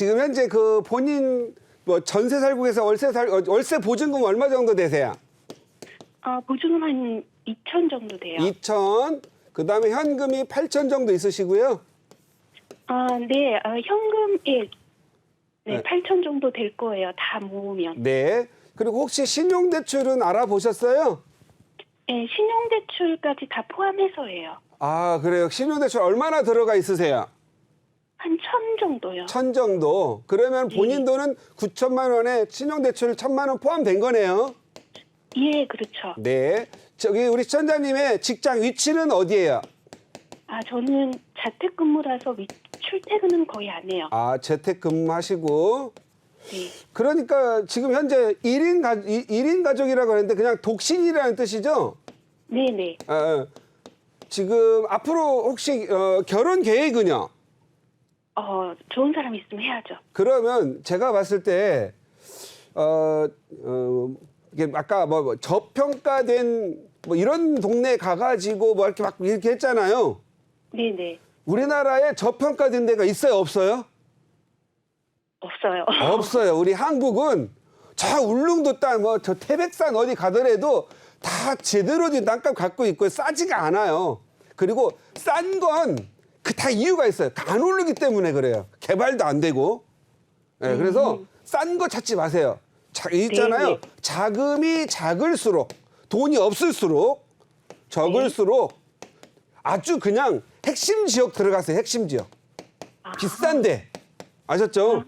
지금 현재 그 본인 뭐 전세 살고 계서 월세 살 어, 월세 보증금 얼마 정도 되세요? 아, 보증금 한 2천 정도 돼요. 2천. 그다음에 현금이 8천 정도 있으시고요. 아, 네. 아, 현금 예. 네, 네. 8천 정도 될 거예요. 다 모으면. 네. 그리고 혹시 신용 대출은 알아보셨어요? 예, 신용대출까지 다 포함해서예요. 아, 그래요. 신용 대출 얼마나 들어가 있으세요? 한 천 정도요. 천 정도. 그러면 본인 예. 돈은 9천만 원에 신용 대출 천만 원 포함된 거네요. 예, 그렇죠. 네. 저기 우리 시청자님의 직장 위치는 어디예요? 아, 저는 자택근무라서 위- 출퇴근은 거의 안 해요. 아, 재택 근무하시고. 네. 그러니까 지금 현재 1인 가, 일 1인 가족이라고 하는데 그냥 독신이라는 뜻이죠? 네, 네. 아, 아. 지금 앞으로 혹시 어, 결혼 계획은요? 어, 좋은 사람 있으면 해야죠. 그러면 제가 봤을 때 어, 어 이게 아까 뭐, 뭐 저평가된 뭐 이런 동네 가가지고 뭐 이렇게 막 이렇게 했잖아요. 네, 네. 우리나라에 저평가된 데가 있어요, 없어요? 없어요. 없어요. 우리 한국은 저 울릉도 땅, 뭐 저 태백산 어디 가더라도 다 제대로 된 땅값 갖고 있고 싸지가 않아요. 그리고 싼 건 그 다 이유가 있어요. 안 오르기 때문에 그래요. 개발도 안 되고. 예, 그래서 싼 거 찾지 마세요. 자, 있잖아요. 네, 네. 자금이 작을수록 돈이 없을수록 적을수록 아주 그냥 핵심 지역 들어가세요. 핵심 지역. 비싼데 아셨죠?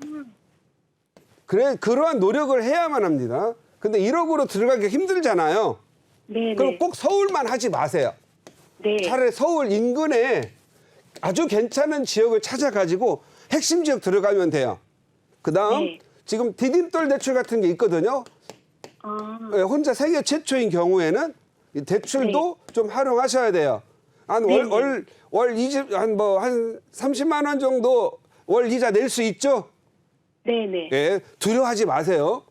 그래 그러한 노력을 해야만 합니다. 근데 1억으로 들어가기 힘들잖아요. 네, 그럼 네. 꼭 서울만 하지 마세요. 네. 차라리 서울 인근에 아주 괜찮은 지역을 찾아가지고 핵심 지역 들어가면 돼요. 그 다음 네. 지금 디딤돌 대출 같은 게 있거든요. 아, 예, 혼자 세계 최초인 경우에는 이 대출도 좀 활용하셔야 돼요. 한 네, 월 네. 월월 이집 한뭐 한 30만 원 정도 월 이자 낼 수 있죠? 네, 네. 예, 두려워하지 마세요.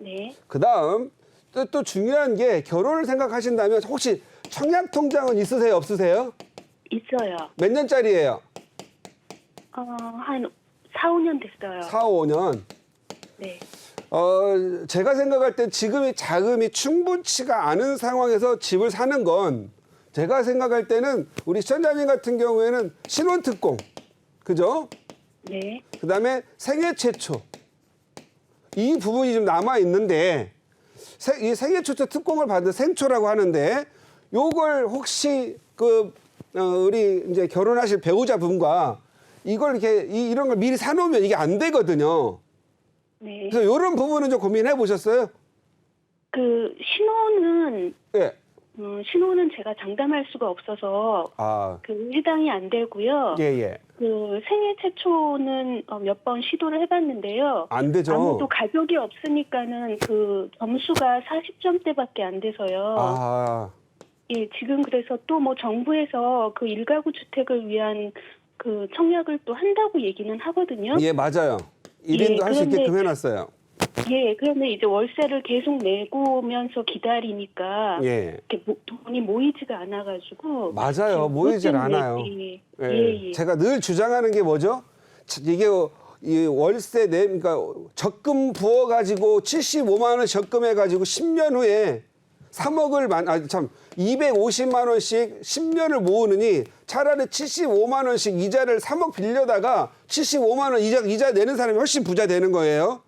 네. 그 다음 또, 또 중요한 게 결혼을 생각하신다면 혹시 청약 통장은 있으세요, 없으세요? 있어요. 몇 년짜리예요? 어, 한 4, 5년 됐어요. 4, 5년. 네. 어, 제가 생각할 때 지금의 자금이 충분치가 않은 상황에서 집을 사는 건 제가 생각할 때는 우리 시청자님 같은 경우에는 신혼특공, 그죠? 네. 그 다음에 생애 최초. 이 부분이 좀 남아 있는데, 세- 이 생애 최초 특공을 받은 생초라고 하는데, 요걸 혹시 그, 어, 우리 이제 결혼하실 배우자분과 이걸 이렇게, 이, 이런 걸 미리 사놓으면 이게 안 되거든요. 네. 그래서 이런 부분은 좀 고민해 보셨어요? 그 신호는 예. 음, 신호는 제가 장담할 수가 없어서 아, 그 해당이 안 되고요. 예, 예. 그 생애 최초는 어, 몇번 시도를 해봤는데요. 안 되죠. 아무도 가족이 없으니까는 그 점수가 40점대밖에 안 돼서요. 아, 예, 지금 그래서 또 뭐 정부에서 그 일가구 주택을 위한 그 청약을 또 한다고 얘기는 하거든요. 예, 맞아요. 1인도 예, 할 수 그런데- 있게끔 해놨어요. 예, 그런데 이제 월세를 계속 내고면서 기다리니까 예. 이렇게 모- 돈이 모이지가 않아가지고 맞아요. 지금 모이질 그것 때문에, 않아요. 예, 예. 예, 예. 제가 늘 주장하는 게 뭐죠? 자, 이게 이 월세 내 그러니까 적금 부어 가지고 75만 원 적금해 가지고 10년 후에 3억을 만 아 참 250만 원씩 10년을 모으느니 차라리 75만 원씩 이자를 3억 빌려다가 75만 원 이자 이자 내는 사람이 훨씬 부자 되는 거예요.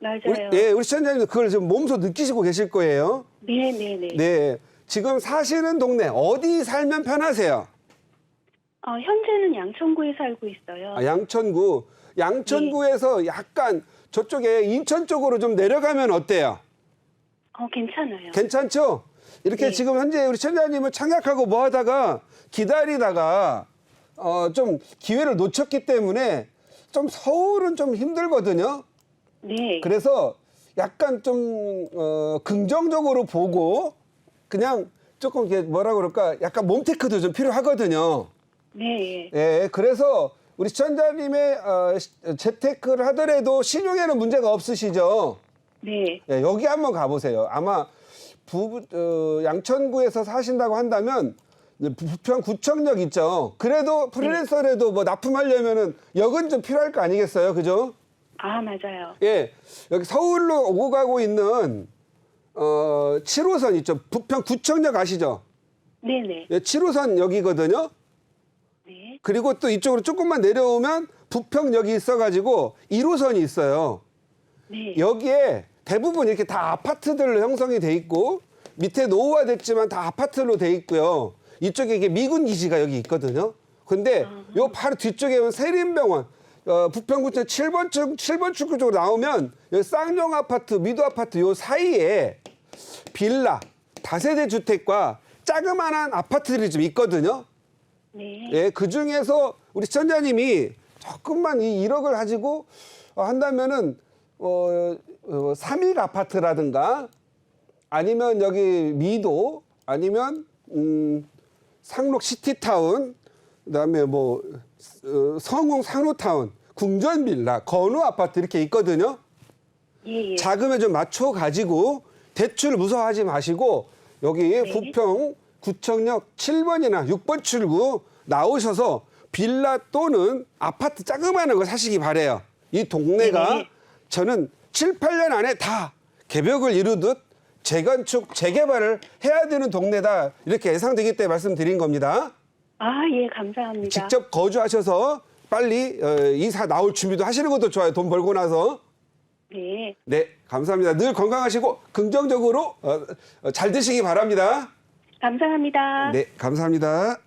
우리, 맞아요. 예, 우리 시청자님도 그걸 좀 몸소 느끼시고 계실 거예요. 네, 네, 네. 네. 지금 사시는 동네 어디 살면 편하세요? 어, 현재는 양천구에 살고 있어요. 아, 양천구. 양천구에서 약간 저쪽에 인천 쪽으로 좀 내려가면 어때요? 어, 괜찮아요. 괜찮죠? 이렇게 네. 지금 현재 우리 천자님은 청약하고 뭐 하다가 기다리다가 어, 좀 기회를 놓쳤기 때문에 좀 서울은 좀 힘들거든요. 네. 그래서 약간 좀 어, 긍정적으로 보고 그냥 조금 이렇게 뭐라 그럴까 약간 몸테크도 좀 필요하거든요. 네, 예. 예, 그래서 우리 시청자님의 어, 시- 재테크를 하더라도 신용에는 문제가 없으시죠? 네. 예, 여기 한번 가보세요. 아마 부, 어, 양천구에서 사신다고 한다면 이제 부- 부평 구청역 있죠. 그래도 프리랜서라도 뭐 납품하려면은 역은 좀 필요할 거 아니겠어요, 그죠? 아, 맞아요. 예, 여기 서울로 오고 가고 있는 어 7호선 있죠. 부평 구청역 아시죠? 네네. 예, 7호선 여기거든요. 네. 그리고 또 이쪽으로 조금만 내려오면 부평역이 있어가지고 1호선이 있어요. 네. 여기에 대부분 이렇게 다 아파트들로 형성이 돼 있고 밑에 노후화 됐지만 다 아파트로 돼 있고요. 이쪽에 이게 미군 기지가 여기 있거든요. 근데 요 바로 뒤쪽에 보면 세린병원 어, 부평구청 7번 출 7번 출구 쪽으로 나오면 여기 쌍용 아파트, 미도 아파트 요 사이에 빌라, 다세대 주택과 자그마한 아파트들이 좀 있거든요. 네. 예, 그 중에서 우리 시청자님이 조금만 이 1억을 가지고 어, 한다면은 어, 어, 삼익 아파트라든가 아니면 여기 미도 아니면 음, 상록 시티타운 그다음에 뭐 어, 성웅 상로타운 궁전 빌라 건우 아파트 이렇게 있거든요. 예, 예. 자금에 좀 맞춰 가지고 대출 무서워하지 마시고 여기 부평 구청역 7번이나 6번 출구 나오셔서 빌라 또는 아파트 자그마한 거 사시기 바래요. 이 동네가 네. 저는 7, 8년 안에 다 개벽을 이루듯 재건축, 재개발을 해야 되는 동네다. 이렇게 예상되기 때문에 말씀드린 겁니다. 아, 예, 감사합니다. 직접 거주하셔서 빨리 어, 이사 나올 준비도 하시는 것도 좋아요. 돈 벌고 나서. 네. 네, 감사합니다. 늘 건강하시고 긍정적으로 어, 어, 잘 되시기 바랍니다. 감사합니다. 네, 감사합니다.